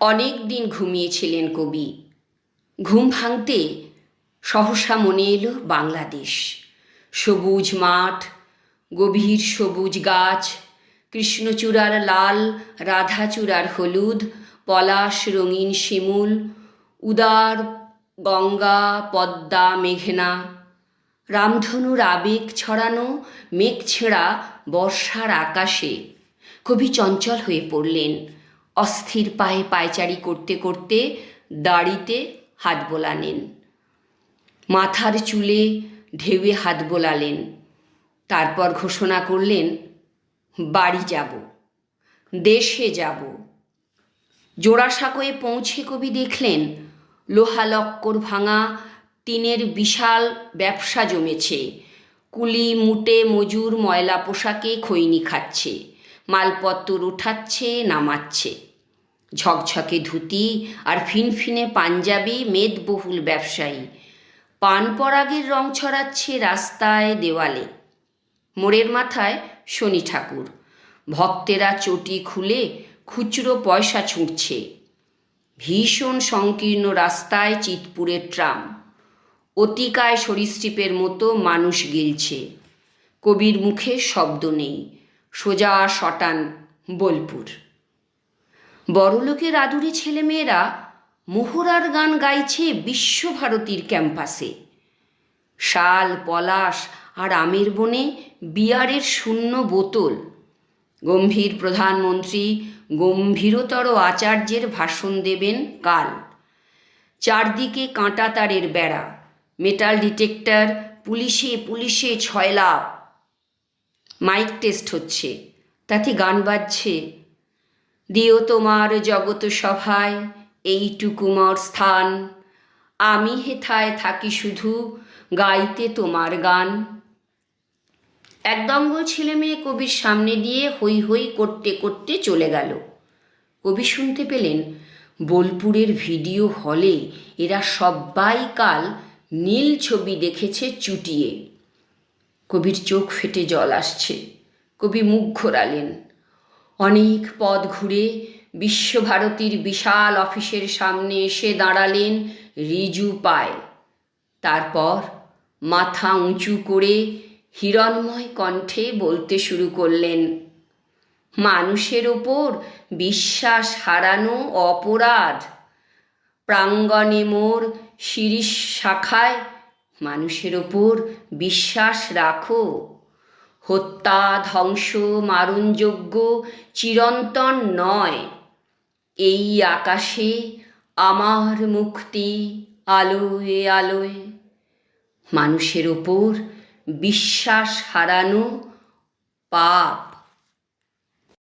অনেক দিন ঘুমিয়েছিলেন কবি। ঘুম ভাঙতে সহসা মনে এলো বাংলাদেশ। সবুজ মাঠ, গভীর সবুজ গাছ, কৃষ্ণচূড়ার লাল, রাধাচূড়ার হলুদ, পলাশ রঙিন শিমুল, উদার গঙ্গা, পদ্মা, মেঘনা। রামধনুর আবেগ ছড়ানো মেঘ ছেঁড়া বর্ষার আকাশে কবি চঞ্চল হয়ে পড়লেন। অস্থির পায়ে পায়চারি করতে করতে দাড়িতে হাত বোলালেন। মাথার চুলে ঢেউয়ে হাত বোলালেন। তারপর ঘোষণা করলেন, বাড়ি যাব, দেশে যাব। জোড়াসাঁকোয়ে পৌঁছে কবি দেখলেন, লোহা লক্কর ভাঙা টিনের বিশাল ব্যবসা জমেছে। কুলি, মুটে, মজুর, ময়লা পোশাকে খৈনি খাচ্ছে। মালপত্তর উঠাচ্ছে, নামাচ্ছে। ঝকঝকে ধুতি আর ফিনফিনে পাঞ্জাবি, মেদবহুল ব্যবসায়ী। পান পরাগের রং ছড়াচ্ছে রাস্তায়, দেওয়ালে। মোড়ের মাথায় শনি ঠাকুর। ভক্তেরা চটি খুলে খুচরো পয়সা ছুঁড়ছে। ভীষণ সংকীর্ণ রাস্তায় চিতপুরের ট্রাম। অতিকায় সরীসৃপের মতো মানুষ গিলছে। কবির মুখে শব্দ নেই। সোজা শটান, বোলপুর। বড়লোকের আদুরে ছেলেমেয়েরা মোহরার গান গাইছে বিশ্বভারতীর ক্যাম্পাসে। শাল, পলাশ আর আমের বনে বিয়ারের শূন্য বোতল। গম্ভীর প্রধানমন্ত্রী গম্ভীরতর আচার্যের ভাষণ দেবেন কাল। চারদিকে কাঁটা তারের বেড়া, মেটাল ডিটেক্টর, পুলিশে পুলিশে ছয় লাভ মাইক টেস্ট হচ্ছে, তাতে গান বাজছে। দিও তোমার জগত সভায় এইটুকু মর স্থান। আমি হেথায় থাকি শুধু গাইতে তোমার গান। এক দঙ্গল ছেলে মেয়ে কবির সামনে দিয়ে হই হই করতে করতে চলে গেল। কবি শুনতে পেলেন, বোলপুরের ভিডিও হলে এরা সবাই কাল নীল ছবি দেখেছে চুটিয়ে। কবির চোখ ফেটে জল আসছে। কবি মুখ ঘোরালেন। অনেক পথ ঘুরে বিশ্বভারতীর বিশাল অফিসের সামনে এসে দাঁড়ালেন রিজু পায়। তারপর মাথা উঁচু করে হিরণময় কণ্ঠে বলতে শুরু করলেন, মানুষের ওপর বিশ্বাস হারানো অপরাধ। প্রাঙ্গণে মোর শিরিষ শাখায় মানুষের ওপর বিশ্বাস রাখো। হত্যা, ধ্বংস, মারণযোগ্য চিরন্তন নয়। এই আকাশে আমার মুক্তি আলোয় আলোয়। মানুষের ওপর বিশ্বাস হারানো পাপ।